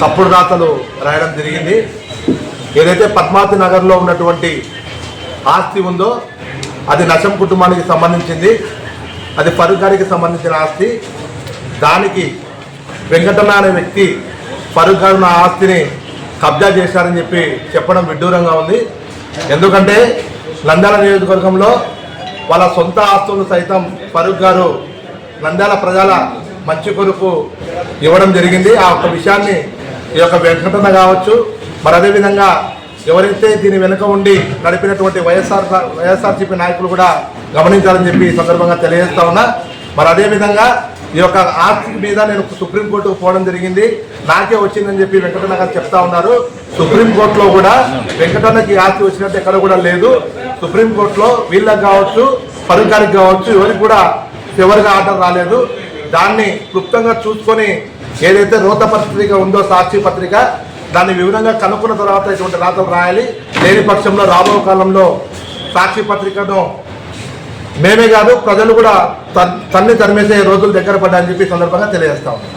తప్పుడు రాతలు రాయడం జరిగింది. ఏదైతే పద్మావతి నగర్లో ఉన్నటువంటి ఆస్తి ఉందో అది నశం కుటుంబానికి సంబంధించింది. అది ఫరూక్ గారికి సంబంధించిన ఆస్తి. దానికి వెంకటన్న అనే వ్యక్తి ఫరూక్ గారు నా ఆస్తిని కబ్జా చేశారని చెప్పి చెప్పడం విడ్డూరంగా ఉంది. ఎందుకంటే నంద్యాల నియోజకవర్గంలో వాళ్ళ సొంత ఆస్తులు సైతం ఫరూక్ గారు నంద్యాల ప్రజల మంచి కొరకు ఇవ్వడం జరిగింది. ఆ ఒక్క విషయాన్ని ఈ యొక్క వెంకటన్న కావచ్చు మరి అదేవిధంగా ఎవరైతే దీని వెనుక ఉండి నడిపినటువంటి వైఎస్ఆర్ వైఎస్ఆర్సీపీ నాయకులు కూడా గమనించాలని చెప్పి ఈ సందర్భంగా తెలియజేస్తా ఉన్నా. మరి అదేవిధంగా ఈ యొక్క ఆస్తి మీద నేను సుప్రీంకోర్టుకు పోవడం జరిగింది. నాకే వచ్చిందని చెప్పి వెంకటన్న గారు చెప్తా ఉన్నారు. సుప్రీంకోర్టులో కూడా వెంకటన్నకి ఆస్తి వచ్చినట్టు ఎక్కడ కూడా లేదు. సుప్రీంకోర్టులో వీళ్ళకి కావచ్చు ఫరూక్ కావచ్చు ఎవరికి కూడా చివరిగా ఆర్డర్ రాలేదు. దాన్ని క్లుప్తంగా చూసుకొని ఏదైతే రోత పత్రిక ఉందో సాక్షి పత్రిక దాన్ని వివరంగా కనుక్కున్న తర్వాత ఇటువంటి రాతలు రాయాలి. లేని పక్షంలో రాబో కాలంలో సాక్షి పత్రికను మేమే కాదు ప్రజలు కూడా తన్- తన్ని తరిమేసే రోజులు దగ్గర పడ్డాయని చెప్పి సందర్భంగా తెలియజేస్తా ఉన్నాం.